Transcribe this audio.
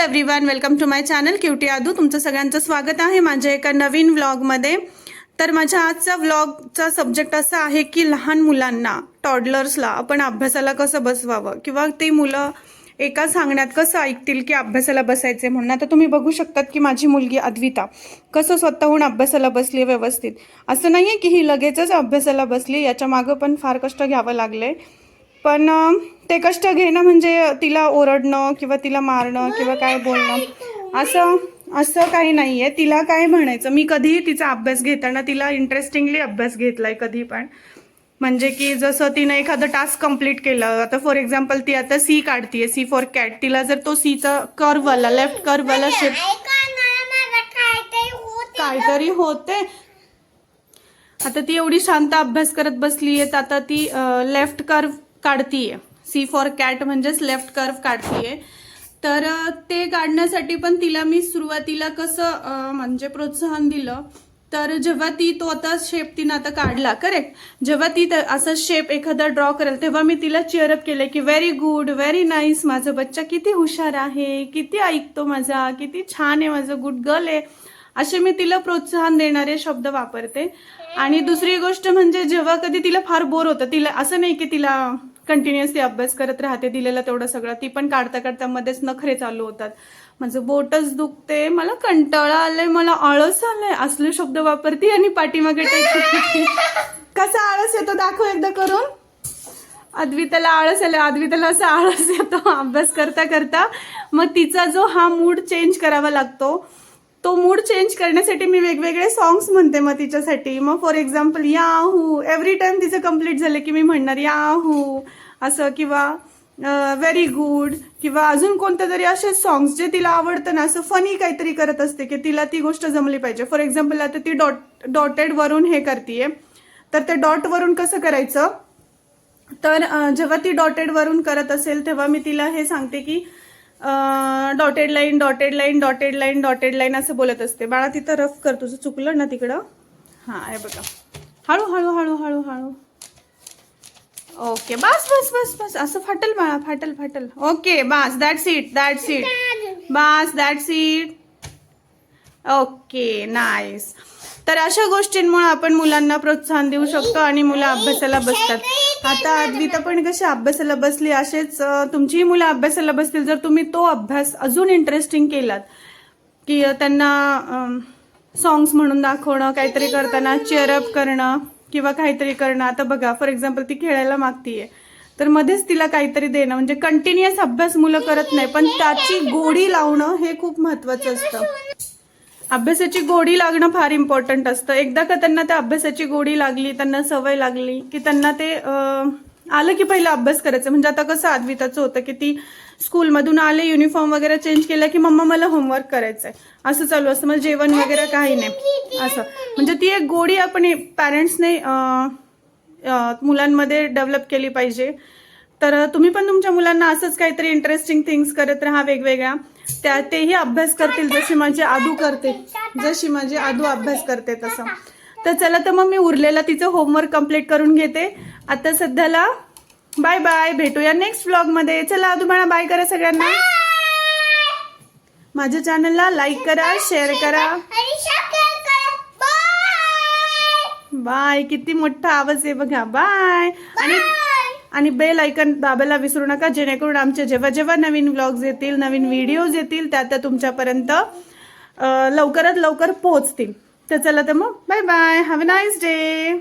Everyone welcome to my channel cutie Aadu तुमचं सगळ्यांचं स्वागत आहे माझ्या एका नवीन व्लॉगमध्ये तर माझ्या आजचा व्लॉगचा सब्जेक्ट असा आहे की लहान मुलांना टॉडलर्सला आपण अभ्यासाला कसं बसवावं? किंवा ती मुलं एका सांगण्यात कसं ऐकतील की अभ्यासाला बसायचे म्हणून? आता तुम्ही बघू शकतात की माझी मुलगी अद्विता कसं स्वतःहून अभ्यासाला बसली व्यवस्थित. असं नाही आहे की ही लगेचच अभ्यासाला बसली याच्या मागं पण फार कष्ट घ्यावं लागले पण ते कष्ट घेणं म्हणजे तिला ओरडणं किंवा तिला मारणं किंवा काय बोलणं. असं असं काही नाही आहे तिला काय म्हणायचं? मी कधीही तिचा अभ्यास घेताना तिला इंटरेस्टिंगली अभ्यास घेतलाय कधी पण. म्हणजे की जसं तिनं एखादं टास्क कंप्लीट केलं. आता फॉर एक्झाम्पल ती आता सी काढतीये सी फॉर कॅट तिला जर तो सीचा कर्ववाला लेफ्ट कर्ववाला शेप काहीतरी होते आता ती एवढी शांत अभ्यास करत बसली आहे आता ती लेफ्ट कर्व काढतीये. सी फॉर कॅट म्हणजेच लेफ्ट कर्व काढतीये. तर ते काढण्यासाठी पण तिला मी सुरुवातीला कसं म्हणजे प्रोत्साहन दिलं. तर जेव्हा ती तो आता शेप तिनं आता काढला करेक्ट जेव्हा ती त- असा शेप एखादा ड्रॉ करेल तेव्हा मी तिला चेअरअप केले की व्हेरी गुड व्हेरी नाईस माझा बच्चा किती हुशार आहे किती ऐकतो माझा किती छान आहे माझं गुड गर्ल आहे. असे मी तिला प्रोत्साहन देणारे शब्द वापरते. आणि दुसरी गोष्ट म्हणजे जेव्हा कधी तिला फार बोर होतं तिला असं नाही की तिला कंटिन्युअसली अभ्यास करत राहते दिलेलं तेवढं सगळं ती पण काढता काढता मध्येच नखरे चालू होतात. माझं बोटच दुखते मला कंटाळा आलाय मला आळस आलाय असले शब्द वापरते आणि पाठीमागे कसा आळस येतो दाखव एकदा करून. अद्विताला आळस आला अद्विताला असा आळस येतो. अभ्यास करता करता मग तिचा जो हा मूड चेंज करावा लागतो तो मूड चेंज करण्यासाठी मी वेगवेगळे सॉंग्स म्हणते मग तिच्यासाठी. मग फॉर एक्झाम्पल या हू एव्हरी टाइम तिचं कंप्लीट झालं की मी म्हणणार या हू असं किंवा व्हेरी गुड किंवा अजून कोणते तरी असे सॉंग्स जे तिला आवडतं ना असं फनी काहीतरी करत असते की तिला ती गोष्ट जमली पाहिजे. फॉर एक्झाम्पल आता ती डॉट डॉटेड वरून हे करतीये. तर ते डॉट वरून कसं करायचं? तर जेव्हा ती डॉटेड वरून करत असेल तेव्हा मी तिला हे सांगते की dotted line dotted line dotted line dotted line असं बोलत असते. बाळा तिथं रफ कर. तुझं चुकलं ना तिकडं? हां हे बघा. हळू हळू हळू हळू हळू. ओके बस बस बस बस. असं फाटल बाळा फाटल फाटल. ओके बस दॅट्स इट दॅट्स इट बस दॅट्स इट ओके नाईस तर अशा गोष्टींमुळे आपण मुलांना प्रोत्साहन देऊ शकतो आणि मुलं अभ्यासाला बसतात. आता अद्विता पण कशी अभ्यासाला बसली असेच तुमचीही मुलं अभ्यासाला बसतील. जर तुम्ही तो अभ्यास अजून इंटरेस्टिंग केलात की त्यांना सॉंग्स म्हणून दाखवणं काहीतरी करताना चेअरअप करणं किंवा काहीतरी करणं. आता बघा फॉर एक्झाम्पल ती खेळायला मागतीये. तर मध्येच तिला काहीतरी देणं. म्हणजे कंटिन्युअस अभ्यास मुलं करत नाही पण त्याची गोडी लावणं हे खूप महत्वाचं असतं. अभ्यासाची गोडी लागणं फार इम्पॉर्टंट असतं. एकदा का त्यांना त्या अभ्यासाची गोडी लागली त्यांना सवय लागली की त्यांना ते आलं की पहिलं अभ्यास करायचं. म्हणजे आता कसं अद्विताचं होतं की ती स्कूलमधून आले युनिफॉर्म वगैरे चेंज केला की मम्मा मला होमवर्क करायचंय. असं चालू असतं. म्हणजे जेवण वगैरे काही नाही. असं. म्हणजे ती एक गोडी आपण पॅरेंट्सने मुलांमध्ये डेव्हलप केली पाहिजे. तर तुम्ही पण तुमच्या मुलांना असंच काहीतरी इंटरेस्टिंग थिंग्स करत राहा वेगवेगळ्या. त्या तेही अभ्यास करतील जशी माझी आदू करते. जशी माझी आदू अभ्यास करते तसं. तर चला तर मग मी उरलेला तिचं होमवर्क कंप्लीट करून घेते. आता सध्याला बाय बाय भेटूया नेक्स्ट व्लॉगमध्ये चला आदू म्हणा बाय करा सगळ्यांना. माझ्या चॅनलला लाईक करा शेअर करा. बाय किती मोठा आवाज आहे बघा. बाय आणि आणि बेल ऐकन दाबायला विसरू नका जेणेकरून आमचे जेव्हा जेव्हा नवीन व्लॉग्स येतील नवीन व्हिडिओज येतील त्या त्या तुमच्यापर्यंत लवकरात लवकर पोहोचतील. तर चला तर मग bye bye have a nice day